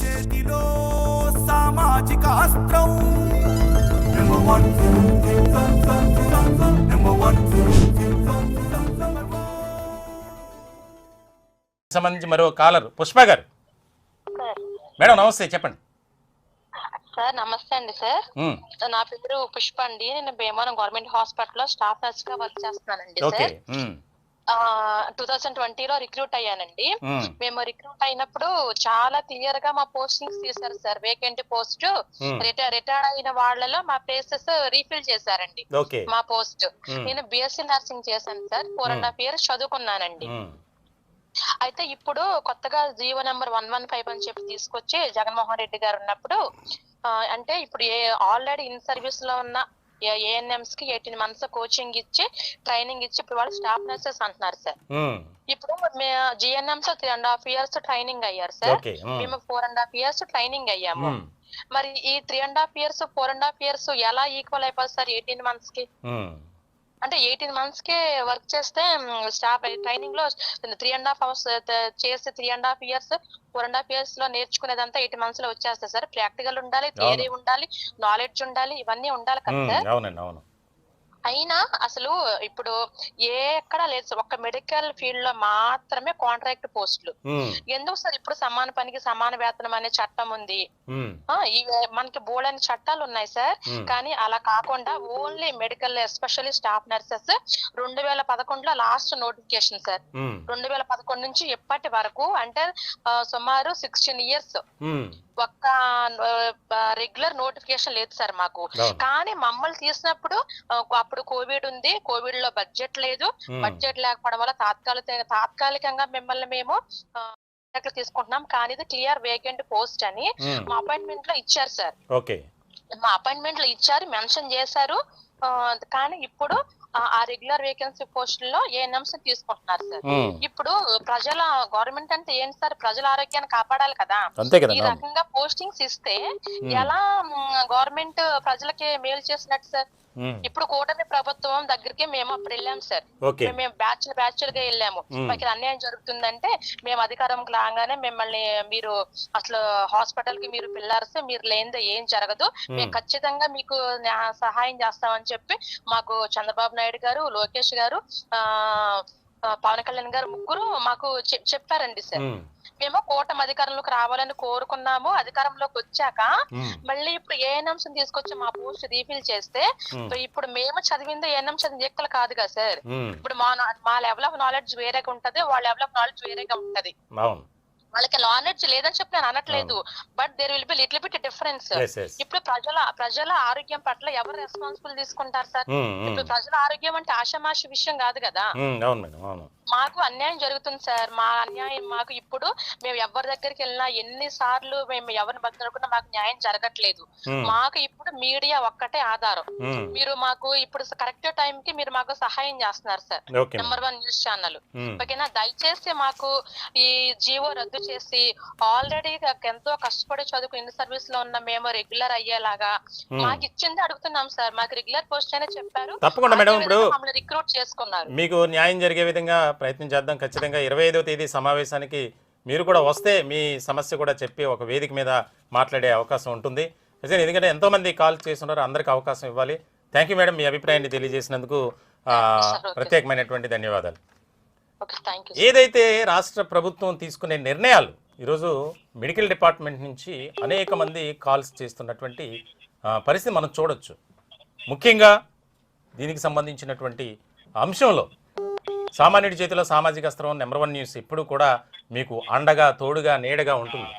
చేతిలో సామాజిక అస్త్రం. సంబంధించి మరో కాలర్ పుష్ప గారు. సార్. మేడం నమస్తే చెప్పండి. సార్ నమస్తే అండి సార్. నా పేరు పుష్ప అండి. నేను భీమవరం గవర్నమెంట్ హాస్పిటల్లో స్టాఫ్ నర్స్గా వర్క్ చేస్తున్నానండి ఓకే సార్. టూ థౌజండ్ ట్వంటీలో రిక్రూట్ అయ్యానండి. మేము రిక్రూట్ అయినప్పుడు చాలా క్లియర్గా మా పోస్టింగ్స్ తీశారు sir. Vacant post. Retire retired అయిన వాళ్ళలో మా ప్లేసెస్ రీఫిల్ చేశారండి. మా పోస్ట్. నేను బిఎస్సీ నర్సింగ్ చేశాను sir. Four and half years చదువుకున్నానండి. అయితే ఇప్పుడు కొత్తగా GO number one one five అని చెప్పి తీసుకొచ్చి జగన్మోహన్ రెడ్డి గారు ఉన్నప్పుడు అంటే ఇప్పుడు ఏ ఆల్రెడీ ఇన్ సర్వీస్లో ఉన్న ఏఎన్ఎంస్కి ఎయిటీన్ మంత్స్ కోచింగ్ ఇచ్చి ట్రైనింగ్ ఇచ్చి ఇప్పుడు వాళ్ళు స్టాఫ్ నర్సెస్ అంటున్నారు సార్. ఉమ్, ఇప్పుడు GNMs three and half years training అయ్యారు సార్. ఉమ్, మేము four and half years training అయ్యాము. ఉమ్, మరి ఈ three and half years four and half years ఎలా ఈక్వల్ అయిపోతుంది సార్ ఎయిటీన్ మంత్స్కి? అంటే ఎయిటీన్ మంత్స్కి వర్క్ చేస్తే స్టాఫ్ ట్రైనింగ్లో త్రీ అండ్ హాఫ్ అవర్స్ చేసి three and half years four and half ఇయర్స్లో నేర్చుకునేదంతా ఎయిట్ మంత్స్లో వచ్చేస్తుంది సార్. ప్రాక్టికల్ ఉండాలి థియరీ ఉండాలి నాలెడ్జ్ ఉండాలి ఇవన్నీ ఉండాలి కదా సార్? అవునండి అవును. అయినా అసలు ఇప్పుడు ఏ ఎక్కడ లేదు సార్. ఒక్క మెడికల్ ఫీల్డ్లో మాత్రమే కాంట్రాక్ట్ పోస్టులు. ఎందుకు సార్ ఇప్పుడు సమాన పనికి సమాన వేతనం అనే చట్టం ఉంది? మనకి బోల్డని చట్టాలు ఉన్నాయి సార్. కానీ అలా కాకుండా only medical especially staff nurses రెండు వేల పదకొండులో లాస్ట్ నోటిఫికేషన్ సార్. రెండు వేల పదకొండు నుంచి ఇప్పటి వరకు అంటే సుమారు సిక్స్టీన్ ఇయర్స్. ఒక్క రెగ్యులర్ నోటిఫికేషన్ లేదు సార్ మాకు. కానీ మమ్మల్ని తీసినప్పుడు అప్పుడు కోవిడ్ ఉంది కోవిడ్లో బడ్జెట్ లేదు. బడ్జెట్ లేకపోవడం వల్ల తాత్కాలిక తాత్కాలికంగా మిమ్మల్ని మేము తీసుకుంటున్నాం. కానీ ఇది క్లియర్ వేకెంట్ పోస్ట్ అని మా అపాయింట్మెంట్లో ఇచ్చారు సార్. మా అపాయింట్మెంట్లో ఇచ్చారు మెన్షన్ చేశారు. కానీ ఇప్పుడు ఆ- రెగ్యులర్ వేకెన్సీ పోస్టుల్లో ఏఎన్ఎంస్ తీసుకుంటున్నారు సార్. ఇప్పుడు ప్రజల గవర్నమెంట్ అంటే ఏంటి సార్? ప్రజల ఆరోగ్యాన్ని కాపాడాలి కదా. ఈ రకంగా పోస్టింగ్స్ ఇస్తే ఎలా గవర్నమెంట్ ప్రజలకి మేలు చేసినట్టు సార్? ఇప్పుడు కూటమి ప్రభుత్వం దగ్గరికి మేము అప్పుడు వెళ్ళాం సార్. మేము- మేము బ్యాచ్ బ్యాచ్గా వెళ్ళాము. మ్మ్. మాకు అన్యాయం జరుగుతుందంటే మేము అధికారంకి రాగానే మిమ్మల్ని మీరు అసలు హాస్పిటల్కి మీరు పిల్లర్స్ మీరు లేనిదే ఏం జరగదు. మేము ఉమ్, ఖచ్చితంగా మీకు సహాయం చేస్తామని చెప్పి మాకు చంద్రబాబు నాయుడు గారు లోకేష్ గారు ఆ పవన్ కళ్యాణ్ గారు ముగ్గురు మాకు చెప్- చెప్పారండి సార్. మేము కూటమి అధికారంలోకి రావాలని కోరుకున్నాము. అధికారంలోకి వచ్చాక మళ్ళీ ఇప్పుడు ఏఎన్ఎంస్ తీసుకొచ్చి మా పోస్ట్ రీఫిల్ చేస్తే ఇప్పుడు మేము చదివింది ఏఎన్ఎం చదివిన ఎక్కలు కాదు కదా సార్. ఇప్పుడు మా మా లెవెల్ ఆఫ్ నాలెడ్జ్ వేరేగా ఉంటది వాళ్ళ లెవెల్ ఆఫ్ నాలెడ్జ్ వేరేగా ఉంటది. వాళ్ళకి నాలెడ్జ్ లేదని చెప్పి నేను అనట్లేదు. But there will be little bit difference ఇప్పుడు ప్రజల ప్రజల ఆరోగ్యం పట్ల ఎవరు రెస్పాన్సిబుల్ తీసుకుంటారు సార్? ఇప్పుడు ప్రజల ఆరోగ్యం అంటే ఆషామాషి విషయం కాదు కదా? మాకు అన్యాయం జరుగుతుంది సార్. మా అన్యాయం మాకు ఇప్పుడు మేము ఎవరి దగ్గరికి వెళ్ళినా ఎన్ని సార్లు మేము ఎవరిని బతుకున్నా మాకు న్యాయం జరగట్లేదు. మాకు ఇప్పుడు మీడియా ఒక్కటే ఆధారం. మీరు మాకు ఇప్పుడు కరెక్ట్ టైం కి మీరు మాకు సహాయం చేస్తున్నారు sir. Number one news channel ఓకేనా? దయచేసి మాకు ఈ జీవో రద్దు చేసి ఆల్రెడీ ఎంతో కష్టపడి చదువుకు ఇన్ సర్వీస్లో ఉన్న మేము రెగ్యులర్ అయ్యేలాగా. మాకు ఇచ్చింది అడుగుతున్నాం సార్. మాకు రెగ్యులర్ పోస్ట్ అయినా చెప్పారు. తప్పకుండా మేడం ఇప్పుడు రిక్రూట్ చేసుకున్నారు. మీకు న్యాయం జరిగే విధంగా ప్రయత్నం చేద్దాం. ఖచ్చితంగా ఇరవై ఐదో తేదీ సమావేశానికి మీరు కూడా వస్తే మీ సమస్య కూడా చెప్పి ఒక వేదిక మీద మాట్లాడే అవకాశం ఉంటుంది. నిజంగా ఎందుకంటే ఎంతోమంది కాల్ చేస్తున్నారు అందరికీ అవకాశం ఇవ్వాలి. థ్యాంక్ యూ మేడం మీ అభిప్రాయాన్ని తెలియజేసినందుకు ప్రత్యేకమైనటువంటి ధన్యవాదాలు. ఏదైతే రాష్ట్ర ప్రభుత్వం తీసుకునే నిర్ణయాలు ఈరోజు మెడికల్ డిపార్ట్మెంట్ నుంచి అనేక మంది కాల్స్ చేస్తున్నటువంటి పరిస్థితి మనం చూడొచ్చు. ముఖ్యంగా దీనికి సంబంధించినటువంటి అంశంలో సామాన్యుడి చేతిలో సామాజిక అస్త్రం నెంబర్ వన్ న్యూస్ ఎప్పుడు కూడా మీకు అండగా తోడుగా నీడగా ఉంటుంది.